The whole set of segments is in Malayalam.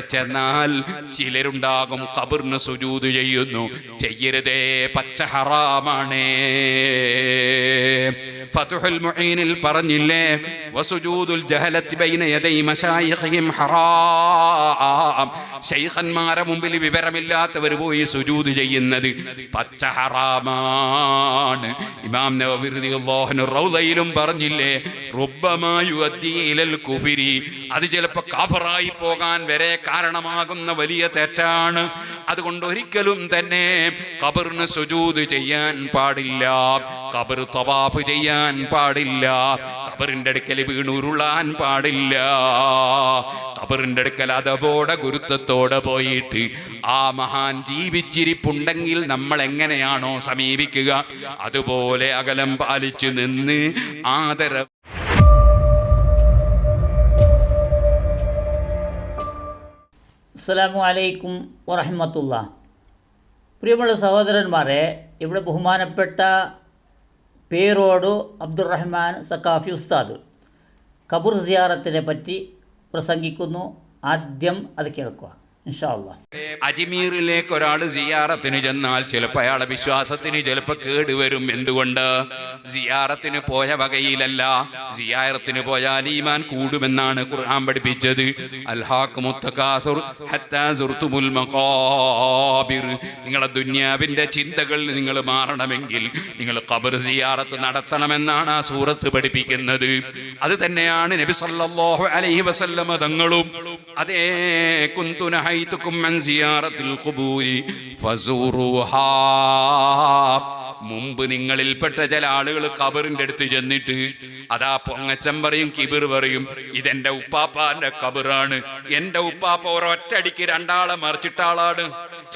ചെന്നാൽ ചിലരുണ്ടാകും കബറിന് സുജൂത് ചെയ്യുന്നു. ചെയ്യരുതേ പച്ച ഹറാമാണേ. ഫതുഹുൽ മുഈനിൽ പറഞ്ഞില്ലേ വസുജൂദുൽ ജഹലത്തി ബൈന യദൈ മശായിഖിഹിം ഹറാം. ശൈഖന്മാരെ മുമ്പിൽ വിവരമില്ലാത്തവർ പോയി സുജൂത് ചെയ്യുന്നത് പച്ച ഹറാമാണ്. ഇമാം നവവി റളിയല്ലാഹു അൻഹു റൗളയിലും പറഞ്ഞില്ലേ റുബ്ബമായു ഇലൽ കുഫിരി അത് ചിലപ്പോൾ കാഫറായി പോകാൻ വരെ കാരണമാകുന്ന വലിയ തെറ്റാണ്. അതുകൊണ്ട് ഒരിക്കലും തന്നെ കബറിന് സുജൂത് ചെയ്യാൻ പാടില്ല. കബർ തവാഫ് ചെയ്യാൻ പാടില്ല. കബറിന്റെ അടുക്കൽ വീണുരുളാൻ പാടില്ല. കബറിന്റെ അടുക്കൽ അതപോടെ ഗുരുത്വത്തോടെ പോയിട്ട് ആ മഹാൻ ജീവിച്ചിരിപ്പുണ്ടെങ്കിൽ നമ്മൾ എങ്ങനെയാണോ സമീപിക്കുക. അതുപോലെ അകലം പാലിച്ചു നിന്ന് ആദര അസ്സലാമു അലൈക്കും വറഹമത്തുള്ള പ്രിയമുള്ള സഹോദരന്മാരെ ഇവിടെ ബഹുമാനപ്പെട്ട പേരോട് അബ്ദുറഹ്മാൻ സക്കാഫി ഉസ്താദ് കബൂർ സിയാറത്തിനെ പറ്റി പ്രസംഗിക്കുന്നു. ആദ്യം അത് കേൾക്കുക. അജ്മീറിലേക്ക് ഒരാൾ സിയാറത്തിന് ചെന്നാൽ ചിലപ്പോൾ അയാളെ വിശ്വാസത്തിന് ചിലപ്പോൾ കേടുവരും എന്തുകൊണ്ട്? സിയാറത്തിന് പോയ വകയിലല്ല. സിയാറത്തിന് പോയാൽ ഈമാൻ കൂടുമെന്നാണ് ഖുർആൻ പഠിപ്പിച്ചത്. നിങ്ങളെ ദുന്യാവിന്റെ ചിന്തകൾ നിങ്ങൾ മാറണമെങ്കിൽ നിങ്ങൾ ഖബർ സിയാറത്ത് നടത്തണമെന്നാണ് ആ സൂറത്ത് പഠിപ്പിക്കുന്നത്. അത് തന്നെയാണ് നബി സല്ലല്ലാഹു അലൈഹി വസല്ലമ തങ്ങളും. അതേ കുന്തു നഹൈതുക്കും അൻ സിയാറത്തിൽ ഫസൂറുഹാ മുമ്പ് നിങ്ങളിൽപ്പെട്ട ചില ആളുകൾ കബറിന്റെ അടുത്ത് ചെന്നിട്ട് അതാ പൊങ്ങച്ചൻ പറയും കിബിർ പറയും ഇതെന്റെ ഉപ്പാപ്പാന്റെ കബറാണ്. എന്റെ ഉപ്പാപ്പ ഒരൊറ്റടിക്ക് രണ്ടാളെ മറിച്ചിട്ടാളാണ്.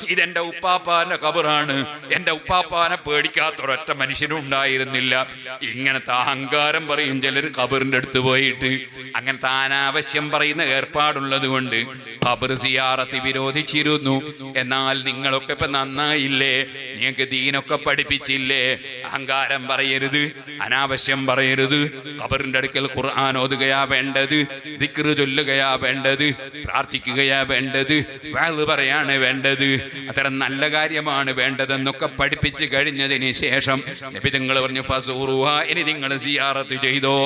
ഇതെന്റെ ഉപ്പാപ്പാന്റെ കബറാണ്. എന്റെ ഉപ്പാപ്പാനെ പേടിക്കാത്ത ഒരൊറ്റ മനുഷ്യനും ഉണ്ടായിരുന്നില്ല. ഇങ്ങനത്തെ അഹങ്കാരം പറയും ചിലർ കബറിന്റെ അടുത്ത് പോയിട്ട്. അങ്ങനത്തെ അനാവശ്യം പറയുന്ന ഏർപ്പാടുള്ളത് കൊണ്ട് കബർ സിയാറത്തി വിരോധിച്ചിരുന്നു. എന്നാൽ നിങ്ങളൊക്കെ ഇപ്പൊ നന്നായില്ലേ? നിങ്ങൾക്ക് ദീനൊക്കെ പഠിപ്പിച്ചില്ലേ? അഹങ്കാരം പറയരുത് അനാവശ്യം പറയരുത്. ഖബറിന്റെ അടുക്കൽ ഖുർആൻ ഓതുകയാ വേണ്ടത് ദിക്റ് ചൊല്ലുകയാ വേണ്ടത് പ്രാർത്ഥിക്കുകയാ വേണ്ടത് വാൾ പറയാണ് വേണ്ടത്. അത്തരം നല്ല കാര്യമാണ് വേണ്ടതെന്നൊക്കെ പഠിപ്പിച്ച് കഴിഞ്ഞതിന് ശേഷം നബി നിങ്ങൾ പറഞ്ഞു ഫസൂറുഹ ഇനി നിങ്ങൾ സിയാറത്ത് ചെയ്തോ.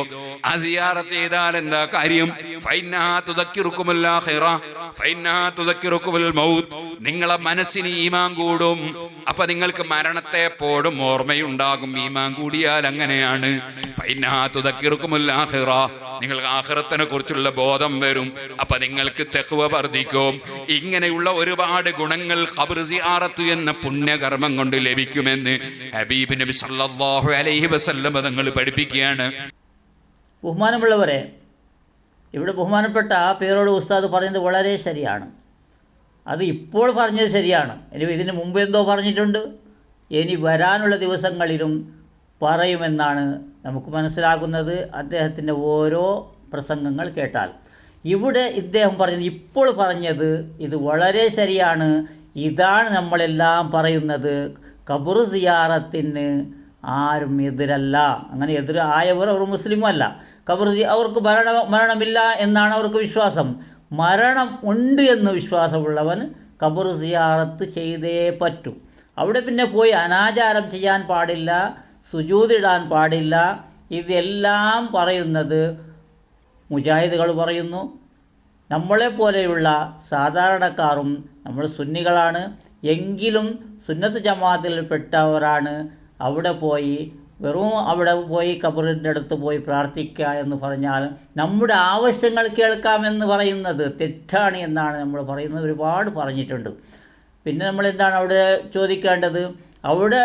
ആ സിയാറത്ത് ചെയ്താൽ എന്താ കാര്യം? നിങ്ങളെ മനസ്സിന് ഈമാൻ കൂടും. അപ്പൊ നിങ്ങൾക്ക് മരണത്തെ എപ്പോഴും ഓർമ്മയുണ്ടാകും. ഈമാൻ കൂടിയാൽ അങ്ങനെയാണ്. നിങ്ങൾക്ക് ആഖിറത്തിനെ കുറിച്ചുള്ള ബോധം വരും. അപ്പൊ നിങ്ങൾക്ക് തെക്കുവ വർദ്ധിക്കും. ഇങ്ങനെയുള്ള ഒരുപാട് ഗുണങ്ങൾ ഖബർ സിയാറത്ത് എന്ന പുണ്യകർമ്മം കൊണ്ട് ലഭിക്കുമെന്ന് ഹബീബ് നബി സല്ലല്ലാഹു അലൈഹി വസല്ലം തങ്ങൾ പഠിപ്പിക്കുകയാണ്. ബഹുമാനമുള്ളവരെ ഇവിടെ ബഹുമാനപ്പെട്ട ആ പേരോട് ഉസ്താദ് പറഞ്ഞത് വളരെ ശരിയാണ്. അത് ഇപ്പോൾ പറഞ്ഞത് ശരിയാണ്. ഇനി ഇതിന് മുമ്പ് എന്തോ പറഞ്ഞിട്ടുണ്ട്? ഇനി വരാനുള്ള ദിവസങ്ങളിലും പറയുമെന്നാണ് നമുക്ക് മനസ്സിലാകുന്നത്. അദ്ദേഹത്തിന്റെ ഓരോ പ്രസംഗങ്ങൾ കേട്ടാൽ. ഇവിടെ ഇദ്ദേഹം പറഞ്ഞത് ഇപ്പോൾ പറഞ്ഞത് ഇത് വളരെ ശരിയാണ്. ഇതാണ് നമ്മളെല്ലാം പറയുന്നത്. കബുർ സിയാറത്തിന് ആരും എതിരല്ല. അങ്ങനെ എതിർ ആയവർ അവർ മുസ്ലിമും അല്ല കബർജി അവർക്ക് മരണ മരണമില്ല എന്നാണ് അവർക്ക് വിശ്വാസം. മരണം ഉണ്ട് എന്ന് വിശ്വാസമുള്ളവൻ കബർ സിയാറത്ത് ചെയ്തേ പറ്റൂ. അവിടെ പിന്നെ പോയി അനാചാരം ചെയ്യാൻ പാടില്ല സുജൂതിടാൻ പാടില്ല. ഇതെല്ലാം പറയുന്നത് മുജാഹിദുകൾ പറയുന്നു. നമ്മളെപ്പോലെയുള്ള സാധാരണക്കാരും നമ്മൾ സുന്നികളാണ്. എങ്കിലും സുന്നത്ത് ജമാഅത്തിൽപ്പെട്ടവരാണ് അവിടെ പോയി വെറും അവിടെ പോയി കബറിന്റെ അടുത്ത് പോയി പ്രാർത്ഥിക്കുക എന്ന് പറഞ്ഞാൽ നമ്മുടെ ആവശ്യങ്ങൾ കേൾക്കാമെന്ന് പറയുന്നത് തെറ്റാണ് എന്നാണ് നമ്മൾ പറയുന്നത്. ഒരുപാട് പറഞ്ഞിട്ടുണ്ട്. പിന്നെ നമ്മൾ എന്താണ് അവിടെ ചോദിക്കേണ്ടത്? അവിടെ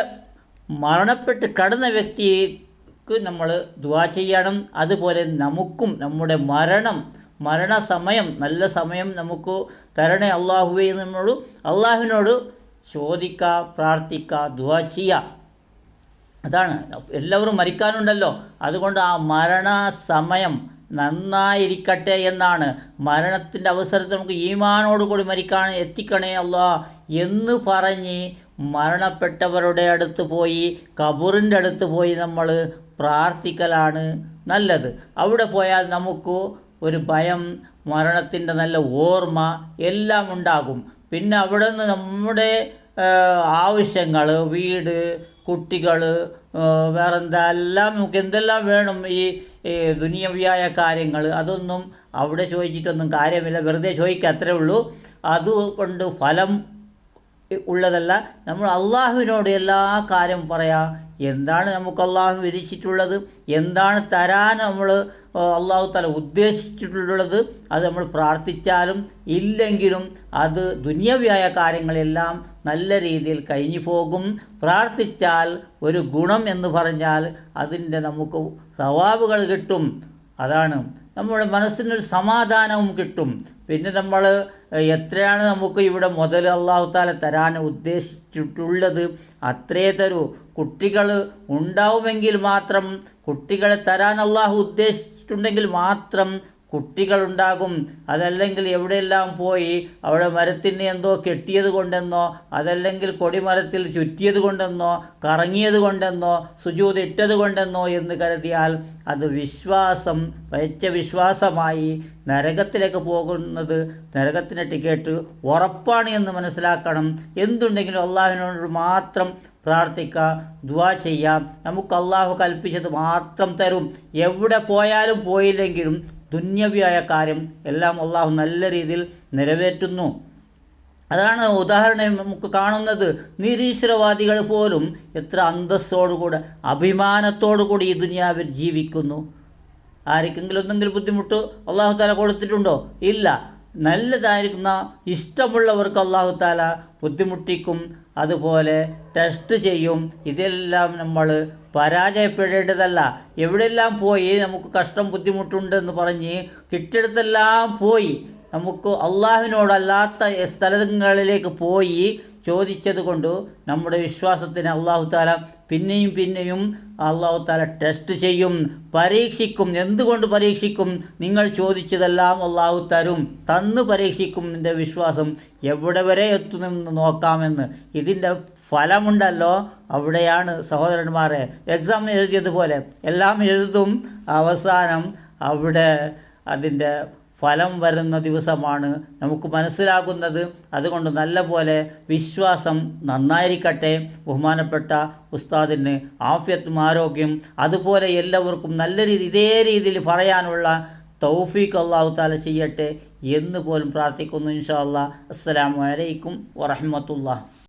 മരണപ്പെട്ട് കടന്ന വ്യക്തിക്ക് നമ്മൾ ദുവാ ചെയ്യണം. അതുപോലെ നമുക്കും നമ്മുടെ മരണം മരണസമയം നല്ല സമയം നമുക്ക് തരണേ അള്ളാഹുവേ നമ്മളോട് അള്ളാഹുവിനോട് ചോദിക്കുക പ്രാർത്ഥിക്കുക ദുവാ ചെയ്യുക. അതാണ്. എല്ലാവരും മരിക്കാനുണ്ടല്ലോ. അതുകൊണ്ട് ആ മരണ സമയം നന്നായിരിക്കട്ടെ എന്നാണ്. മരണത്തിന്റെ അവസരത്തിൽ നമുക്ക് ഈമാനോടുകൂടി മരിക്കാൻ എത്തിക്കണേ അല്ല എന്ന് പറഞ്ഞ് മരണപ്പെട്ടവരുടെ അടുത്ത് പോയി കബറിന്റെ അടുത്ത് പോയി നമ്മൾ പ്രാർത്ഥിക്കലാണ് നല്ലത്. അവിടെ പോയാൽ നമുക്ക് ഒരു ഭയം മരണത്തിന്റെ നല്ല ഓർമ്മ എല്ലാം ഉണ്ടാകും. പിന്നെ അവിടെ നിന്ന് നമ്മുടെ ആവശ്യങ്ങൾ വീട് കുട്ടികൾ വേറെന്താ എല്ലാം നമുക്ക് എന്തെല്ലാം വേണം ഈ ദുനിയവിയായ കാര്യങ്ങൾ അതൊന്നും അവിടെ ചോദിച്ചിട്ടൊന്നും കാര്യമില്ല. വെറുതെ ചോദിക്കുക അത്രേ ഉള്ളൂ. അതുകൊണ്ട് ഫലം ഉള്ളതല്ല. നമ്മൾ അള്ളാഹുവിനോട് എല്ലാ കാര്യം പറയാം. എന്താണ് നമുക്ക് അള്ളാഹു വിധിച്ചിട്ടുള്ളത്? എന്താണ് തരാൻ നമ്മൾ അള്ളാഹു തല ഉദ്ദേശിച്ചിട്ടുള്ളത്? അത് നമ്മൾ പ്രാർത്ഥിച്ചാലും ഇല്ലെങ്കിലും അത് ദുന്യവ്യായ കാര്യങ്ങളെല്ലാം നല്ല രീതിയിൽ കഴിഞ്ഞു പോകും. പ്രാർത്ഥിച്ചാൽ ഒരു ഗുണം എന്ന് പറഞ്ഞാൽ അതിന്റെ നമുക്ക് സവാബുകൾ കിട്ടും. അതാണ്. നമ്മുടെ മനസ്സിനൊരു സമാധാനവും കിട്ടും. പിന്നെ നമ്മൾ എത്രയാണ് നമുക്ക് ഇവിടെ മുതൽ അള്ളാഹു താല തരാൻ ഉദ്ദേശിച്ചിട്ടുള്ളത്? അത്രേ തരൂ. കുട്ടികൾ ഉണ്ടാവുമെങ്കിൽ മാത്രം കുട്ടികളെ തരാൻ അള്ളാഹു ഉദ്ദേശിച്ചിട്ടുണ്ടെങ്കിൽ മാത്രം കുട്ടികളുണ്ടാകും. അതല്ലെങ്കിൽ എവിടെയെല്ലാം പോയി അവിടെ മരത്തിന് എന്തോ കെട്ടിയത് കൊണ്ടെന്നോ അതല്ലെങ്കിൽ കൊടിമരത്തിൽ ചുറ്റിയത് കൊണ്ടെന്നോ കറങ്ങിയത് കൊണ്ടെന്നോ സുജൂതിട്ടത് കൊണ്ടെന്നോ എന്ന് കരുതിയാൽ അത് വിശ്വാസം വെച്ച വിശ്വാസമായി നരകത്തിലേക്ക് പോകുന്നത് നരകത്തിന്റെ ടിക്കറ്റ് ഉറപ്പാണ് എന്ന് മനസ്സിലാക്കണം. എന്തുണ്ടെങ്കിലും അള്ളാഹുവിനോട് മാത്രം പ്രാർത്ഥിക്കുക ദുവാ ചെയ്യാം നമുക്ക് അള്ളാഹു കൽപ്പിച്ചത് മാത്രം തരും. എവിടെ പോയാലും പോയില്ലെങ്കിലും ദുന്യവിയായ കാര്യം എല്ലാം അള്ളാഹു നല്ല രീതിയിൽ നിറവേറ്റുന്നു. അതാണ് ഉദാഹരണം നമുക്ക് കാണുന്നത്. നിരീശ്വരവാദികൾ പോലും എത്ര അന്തസ്സോടുകൂടെ അഭിമാനത്തോടുകൂടി ഈ ദുനിയാവിൽ ജീവിക്കുന്നു. ആർക്കെങ്കിലും എന്തെങ്കിലും ബുദ്ധിമുട്ട് അള്ളാഹു താല കൊടുത്തിട്ടുണ്ടോ? ഇല്ല. നല്ലതായിരിക്കുന്ന ഇഷ്ടമുള്ളവർക്ക് അള്ളാഹു താല ബുദ്ധിമുട്ടിക്കും അതുപോലെ ടെസ്റ്റ് ചെയ്യും. ഇതെല്ലാം നമ്മൾ പരാജയപ്പെടേണ്ടതല്ല. എവിടെയെല്ലാം പോയി നമുക്ക് കഷ്ടം ബുദ്ധിമുട്ടുണ്ടെന്ന് പറഞ്ഞ് കിട്ടിയിടത്തെല്ലാം പോയി. നമുക്ക് അള്ളാഹുവിനോടല്ലാത്ത സ്ഥലങ്ങളിലേക്ക് പോയി ചോദിച്ചത് കൊണ്ട് നമ്മുടെ വിശ്വാസത്തിന് അള്ളാഹു താല പിന്നെയും പിന്നെയും അള്ളാഹു താല ടെസ്റ്റ് ചെയ്യും പരീക്ഷിക്കും. എന്തുകൊണ്ട് പരീക്ഷിക്കും? നിങ്ങൾ ചോദിച്ചതെല്ലാം അള്ളാഹു തരും. തന്ന് പരീക്ഷിക്കും നിന്റെ വിശ്വാസം. എവിടെ വരെ എത്തുമെന്ന് നോക്കാമെന്ന്. ഇതിന്റെ ഫലമുണ്ടല്ലോ. അവിടെയാണ് സഹോദരന്മാരെ. എക്സാം എഴുതിയതുപോലെ എല്ലാം എഴുതും. അവസാനം അവിടെ അതിന്റെ ഫലം വരുന്ന ദിവസമാണ് നമുക്ക് മനസ്സിലാകുന്നത്. അതുകൊണ്ട് നല്ല പോലെ വിശ്വാസം നന്നായിരിക്കട്ടെ. ബഹുമാനപ്പെട്ട ഉസ്താദിന് ആഫ്യത്തും ആരോഗ്യം അതുപോലെ എല്ലാവർക്കും നല്ല രീതി ഇതേ രീതിയിൽ പറയാനുള്ള തൗഫീഖ് അള്ളാഹു താല ചെയ്യട്ടെ എന്ന് പോലും പ്രാർത്ഥിക്കുന്നു ഇൻഷാ അല്ലാ അസ്സലാമു അലൈക്കും വറഹമത്തുള്ള